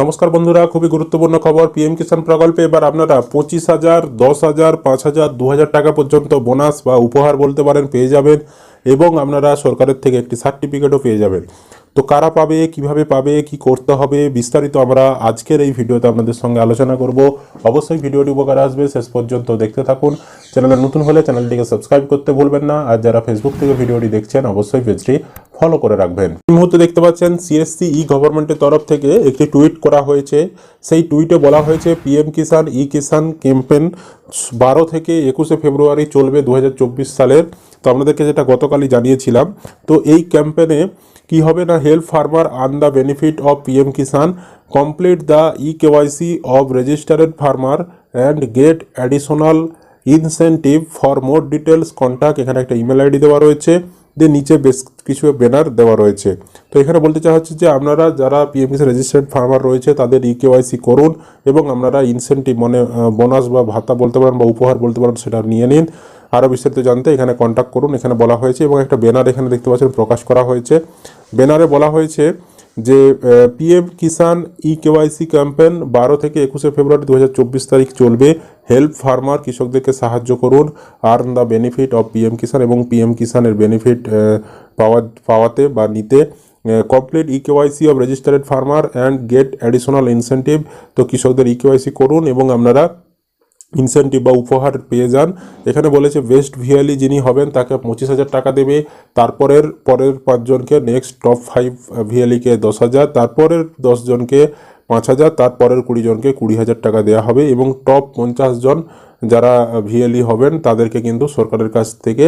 নমস্কার বন্ধুরা, খুবই গুরুত্বপূর্ণ খবর পিএম কিষাণ প্রকল্পে। এবার আপনারা পঁচিশ হাজার, দশ হাজার, পাঁচ হাজার, দু হাজার টাকা পর্যন্ত বোনাস বা উপহার বলতে পারেন পেয়ে যাবেন এবং আপনারা সরকারের থেকে একটি সার্টিফিকেটও পেয়ে যাবেন। তো কারা পাবে, কীভাবে পাবে, কি করতে হবে, বিস্তারিত আমরা আজকের এই ভিডিওতে আপনাদের সঙ্গে আলোচনা করব। অবশ্যই ভিডিওটি উপকার আসবে, শেষ পর্যন্ত দেখতে থাকুন। চ্যানেলে নতুন হলে চ্যানেলটিকে সাবস্ক্রাইব করতে ভুলবেন না। আর যারা ফেসবুক থেকে ভিডিওটি দেখছেন, অবশ্যই পেজটি ফলো করে রাখবেন। এই মুহূর্তে দেখতে পাচ্ছেন সিএসসি ই গভর্নমেন্টের তরফ থেকে একটি টুইট করা হয়েছে। সেই টুইটে বলা হয়েছে পিএম কিষাণ ই কিষাণ ক্যাম্পেন বারো থেকে একুশে ফেব্রুয়ারি চলবে দু হাজার চব্বিশ সালের। তো আপনাদেরকে যেটা গতকালই জানিয়েছিলাম, তো এই ক্যাম্পেনে কি হবে না help farmer earn the benefit of PM Kisan complete the E KYC of registered farmer and get additional incentive for more details contact এখানে একটা ইমেল আইডি দেওয়া রয়েছে। দিয়ে নিচে বেশ কিছু ব্যানার দেওয়া রয়েছে। তো এখানে বলতে চাওয়া হচ্ছে যে, আপনারা যারা পিএমসি রেজিস্টার্ড ফার্মার রয়েছে, তাদের ই কেওয়াইসি করুন এবং আপনারা ইনসেন্টিভ মানে বোনাস বা ভাতা বলতে পারেন বা উপহার বলতে পারেন সেটা নিয়ে নিন। আরও বিস্তারিত জানতে এখানে কন্ট্যাক্ট করুন। এখানে বলা হয়েছে এবং একটা ব্যানার এখানে দেখতে পাচ্ছেন, প্রকাশ করা হয়েছে। ব্যানারে বলা হয়েছে যে PM Kisan E KYC campaign বারো থেকে একুশে ফেব্রুয়ারি দু হাজার চব্বিশ তারিখ চলবে। হেল্প ফার্মার কৃষকদেরকে সাহায্য করুন earn the benefit of PM Kisan এবং পিএম কিষাণের বেনিফিট পাওয়া, পাওয়াতে বা নিতে complete E KYC of registered farmer and get additional incentive তো কৃষকদের ই কেওয়াইসি করুন এবং আপনারা ইনসেন্টিভ বা উপহার পেয়ে যান। এখানে বলেছে বেস্ট ভিয়ালি যিনি হবেন, তাকে পঁচিশ হাজার টাকা দেবে। তারপরের, পরের পাঁচজনকে নেক্সট টপ ফাইভ ভিয়ালিকে দশ হাজার। তারপরের দশজনকে পাঁচ হাজার তারপরের কুড়ি জনকে কুড়ি হাজার টাকা দেওয়া হবে এবং টপ পঞ্চাশ জন যারা ভিএলই হবেন, তাদেরকে কিন্তু সরকারের কাছ থেকে,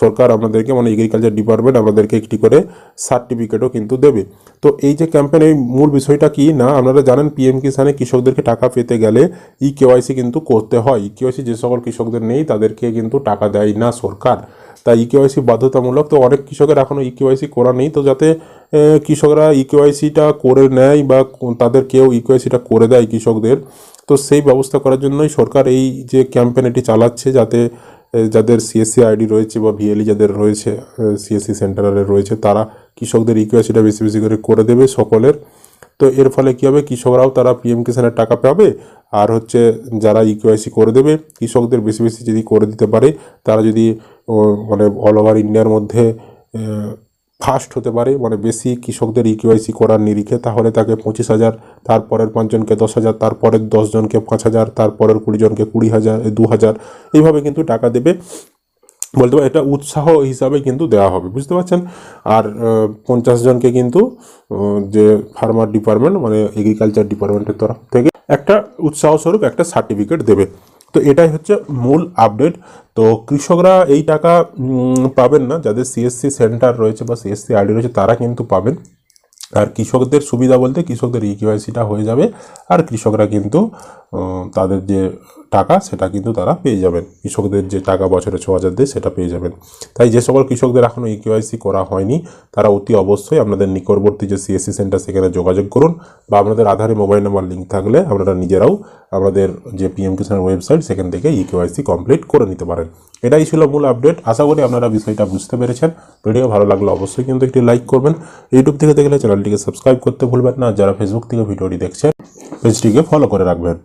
সরকার আপনাদেরকে মানে এগ্রিকালচার ডিপার্টমেন্ট আমাদেরকে একটি করে সার্টিফিকেটও কিন্তু দেবে। তো এই যে ক্যাম্পেন এই মূল বিষয়টা কি না, আপনারা জানেন পিএম কিষানে কৃষকদেরকে টাকা পেতে গেলে ই কেওয়াইসি কিন্তু করতে হয়। ই কেওয়াইসি যে সকল কৃষকদের নেই, তাদেরকে কিন্তু টাকা দেয় না সরকার। তাই ই কেওয়াইসি বাধ্যতামূলক, তো অনেক কৃষকের এখনও ই কেওয়াইসি করা নেই, তো যাতে কৃষকরা ই কেওয়াইসিটা করে নেয় বা তাদের কেউ ই কেওয়াইসিটা করে দেয় কৃষকদের। তো সেই ব্যবস্থা করার জন্যই সরকার এই যে ক্যাম্পেন এটি চালাচ্ছে, যাতে যাদের সিএসসি আইডি রয়েছে বা ভিএলই যাদের রয়েছে সিএসসি সেন্টারে রয়েছে, তারা কৃষকদের ই কেওয়াইসিটা বেশি বেশি করে করে দেবে সকলের। তো এর ফলে কী হবে? কৃষকরাও তারা পিএম কিষানের টাকা পাবে। আর হচ্ছে যারা ই কেওয়াইসি করে দেবে, কৃষকদের বেশি বেশি যদি করে দিতে পারে, তারা যদি মানে অল ওভার ইন্ডিয়ার মধ্যে ফার্স্ট হতে পারে মানে বেশি কৃষকদের ই কেওয়াইসি করার নিরিখে, তাহলে তাকে পঁচিশ হাজার, তারপরের পাঁচজনকে দশ হাজার, তারপরের দশজনকে পাঁচ হাজার, তারপরের কুড়িজনকে কুড়ি হাজার দু হাজার, এইভাবে কিন্তু টাকা দেবে। বলতে পারি এটা উৎসাহ হিসাবে কিন্তু দেওয়া হবে, বুঝতে পারছেন? আর পঞ্চাশ জনকে কিন্তু যে ফার্মার ডিপার্টমেন্ট মানে এগ্রিকালচার ডিপার্টমেন্টের তরফ থেকে একটা উৎসাহ স্বরূপ একটা সার্টিফিকেট দেবে। তো এটাই হচ্ছে মূল আপডেট তো কৃষকরা এই টাকা পাবেন না। যাদের সিএসসি সেন্টার রয়েছে বা সিএসসি আইডি রয়েছে, তারা কিন্তু পাবেন। আর কৃষকদের সুবিধা বলতে কৃষকদের ই কেওয়াইসিটা হয়ে যাবে। আর কৃষকরা কিন্তু তাদের যে টাকা, সেটা কিন্তু তারা পেয়ে যাবেন। কৃষকদের যে টাকা বছরে ছ হাজার দেয়, সেটা পেয়ে যাবেন। তাই যে সকল কৃষকদের এখনও ই কেওয়াইসি করা হয়নি, তারা অতি অবশ্যই আপনাদের নিকটবর্তী যে সিএসসি সেন্টার, সেখানে যোগাযোগ করুন বা আপনাদের আধারে মোবাইল নাম্বার, লিঙ্ক থাকলে আপনারা নিজেরাও আমাদের যে পিএম কিষানের ওয়েবসাইট, সেখান থেকে ই কেওয়াইসি কমপ্লিট করে নিতে পারেন। এটাই ছিল মূল আপডেট। আশা করি আপনারা বিষয়টা বুঝতে পেরেছেন। ভিডিও ভালো লাগলে অবশ্যই কিন্তু একটি লাইক করবেন। ইউটিউব থেকে দেখলে চ্যানেলটিকে সাবস্ক্রাইব করতে ভুলবেন না। যারা ফেসবুক থেকে ভিডিওটি দেখছেন, পেজটিকে ফলো করে রাখবেন।